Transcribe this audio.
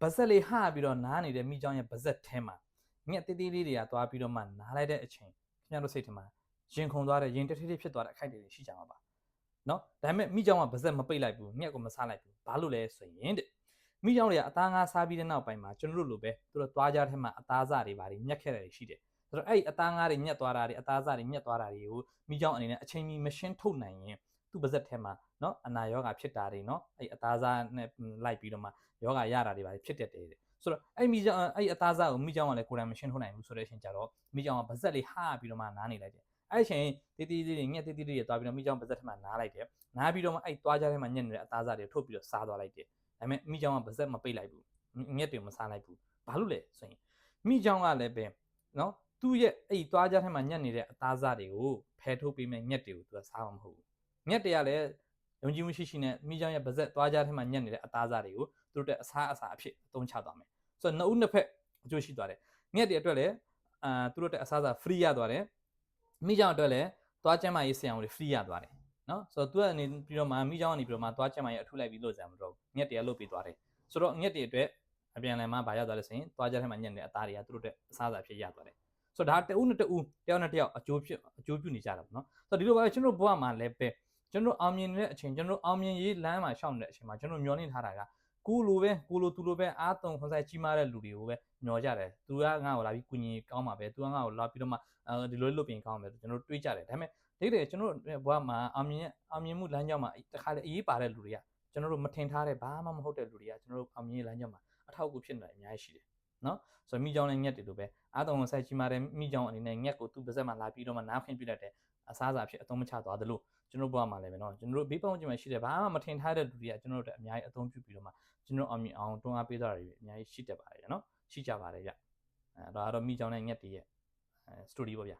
ပါဇက်လေးဟပြီးတော့နားနေတဲ့မိကြောင်ရဲ့ပါဇက်ထဲမှာမြက်သေးသေးလေးတွေကသွားပြီးတော့မှနားလိုက်တဲ့အချိန်ခင်ဗျားတို့စိတ်ထဲမှာရင်ခုန်သွားတဲ့ရင်တထိထိဖြစ်သွားတဲ့အခိုက်တွေရှိကြမှာပါနော်ဒါပေမဲ့မိကြောင်ကပါဇက်မပိတ်လိုက်ဘူးမြက်ကိုမဆားလိုက်ဘူးဘာလို့လဲဆိုရင်တဲ့မိကြောင်တွေကအသားငါးစားပြီးတဲ့နောက်ပိုင်းမှာကျွန်တော်တို့လိုပဲသူတို့သွားကြတဲ့မှာအသားစားတွေဘာတွေမြက်ခဲ့တာတွေရှိတယ်ဆိုတော့အဲ့အသားငါးတွေမြက်သွားတာတွေအသားစားတွေမြက်သွားတာတွေကိုမိကြောင်အနေနဲ့အချိန်မီမရှင်းထုတ်နိုင်ရင် သူ့ဗဇက်ထဲမှာနော်အနာရောဂါဖြစ်တာတွေနော်အဲ့အသားစားနဲ့လိုက်ပြီးတော့မှယောဂရတာတွေပါဖြစ်တတ်တယ်တဲ့ဆိုတော့အဲ့မိကြောင်အဲ့အသားစားကိုမိကြောင်ကလည်းကိုယ်တိုင်မရှင်းထုတ်နိုင်ဘူးဆိုတဲ့အချိန်ကျတော့မိကြောင်ကဗဇက်လေးဟာပြီးတော့မှနားနေလိုက်တယ်အဲ့အချိန်တီးတီးလေးတွေညက်တီးတီးလေးတွေသွားပြီးတော့မိကြောင်ဗဇက်ထဲမှာနားလိုက်တယ်နားပြီးတော့မှအဲ့သွားကြထဲမှာညက်နေတဲ့အသားစားတွေထုတ်ပြီးတော့စားသွားလိုက်တယ်ဒါပေမဲ့မိကြောင်ကဗဇက်မပိတ်လိုက်ဘူးညက်တွေမစားလိုက်ဘူးဘာလို့လဲဆိုရင်မိကြောင်ကလည်းပဲနော်သူ့ရဲ့အဲ့သွားကြထဲမှာညက်နေတဲ့အသားစားတွေကိုဖယ်ထုတ်ပေးမဲ့ညက်တွေကိုသူကစားမှာမဟုတ်ဘူး ညက်တွေကလည်းယုံကြည်မှုရှိရှိနဲ့မိကြောင်ရဲ့ဗဇက်သွားကြထဲမှာညက်နေတဲ့အသားစားတွေကိုသူတို့တဲ့အစားအစာအဖြစ်အသုံးချသွားမယ်ဆိုတော့နှစ်ဦးနှစ်ဖက်အကျိုးရှိသွားတယ်မြက်တွေအတွက်လည်းအာသူတို့တဲ့အစားအစာ free ရသွားတယ်မိကြောင်အတွက်လည်းသွားကျမ်းမာရေးဆရာဝန်တွေ free ရသွားတယ်နော်ဆိုတော့သူကနေပြီးတော့မှမိကြောင်ကနေပြီးတော့မှသွားကျမ်းမာရေးအထုလိုက်ပြီးလို့ဆရာမတော်ဘူးမြက်တွေကလုတ်ပြီးသွားတယ်ဆိုတော့မြက်တွေအတွက်အပြန်လည်မှဘာရသွားလဲဆိုရင်သွားကျမ်းထဲမှာညက်နေတဲ့အသားတွေကသူတို့အတွက်အစားအစာဖြစ်ရသွားတယ်ဆိုတော့ဒါတဦးနဲ့တဦးတယောက်နဲ့တယောက်အကျိုးဖြစ်အကျိုးပြုနေကြတာပေါ့နော်ဆိုတော့ဒီလိုပါပဲကျွန်တော်ဘဝမှာလည်းပဲ ကျွန်တော်အောင်မြင်နေတဲ့အချိန်ကျွန်တော်အောင်မြင်ရေးလမ်းမှာရှောက်နေတဲ့အချိန်မှာကျွန်တော်မျောနေထားတာကကိုလိုပဲကိုလိုသူလိုပဲအားတုံခွန်ဆိုင်ကြီးမားတဲ့လူတွေကိုပဲညော်ကြတယ်သူကငါ့ကိုလာပြီးကုညီကောင်းပါပဲသူကငါ့ကိုလာပြီးတော့မှအဲဒီလိုလွတ်ပြင်ကောင်းပါပဲကျွန်တော်တွေးကြတယ်ဒါပေမဲ့ဒိတ်တယ်ကျွန်တော်ဘဝမှာအောင်မြင်အောင်မြင်မှုလမ်းကြောင်းမှာတခါလေအေးပါတဲ့လူတွေကကျွန်တော်တို့မထင်ထားတဲ့ဘာမှမဟုတ်တဲ့လူတွေကကျွန်တော်တို့အောင်မြင်လမ်းကြောင်းမှာအထောက်အကူဖြစ်နေတယ်အများကြီးရှိတယ်နော်ဆိုတော့မိကြောင်းနဲ့ညက်တွေလိုပဲအားတုံခွန်ဆိုင်ကြီးမားတဲ့မိကြောင်းအနေနဲ့ညက်ကိုသူ့ပါဇက်မှာလာပြီးတော့မှနားခွင့်ပြလိုက်တဲ့ အစားအစာဖြစ်အသုံးမချသွားသလိုကျွန်တော်ဘဝမှာလည်းပဲเนาะကျွန်တော်တို့ဘေးပတ်ဝန်းကျင်မှာရှိတဲ့ဘာမှမထင်ထားတဲ့လူတွေကကျွန်တော်တို့အများကြီးအသုံးပြုပြီးတော့မှကျွန်တော်အောင်မြင်အောင်တွန်းအားပေးသွားတာတွေအများကြီးရှိတတ်ပါတယ်เนาะရှိကြပါတယ်ဗျအဲဒါကတော့မိကြောင်နဲ့ညက်တည်းရဲ့အဲ story ပေါ့ဗျာ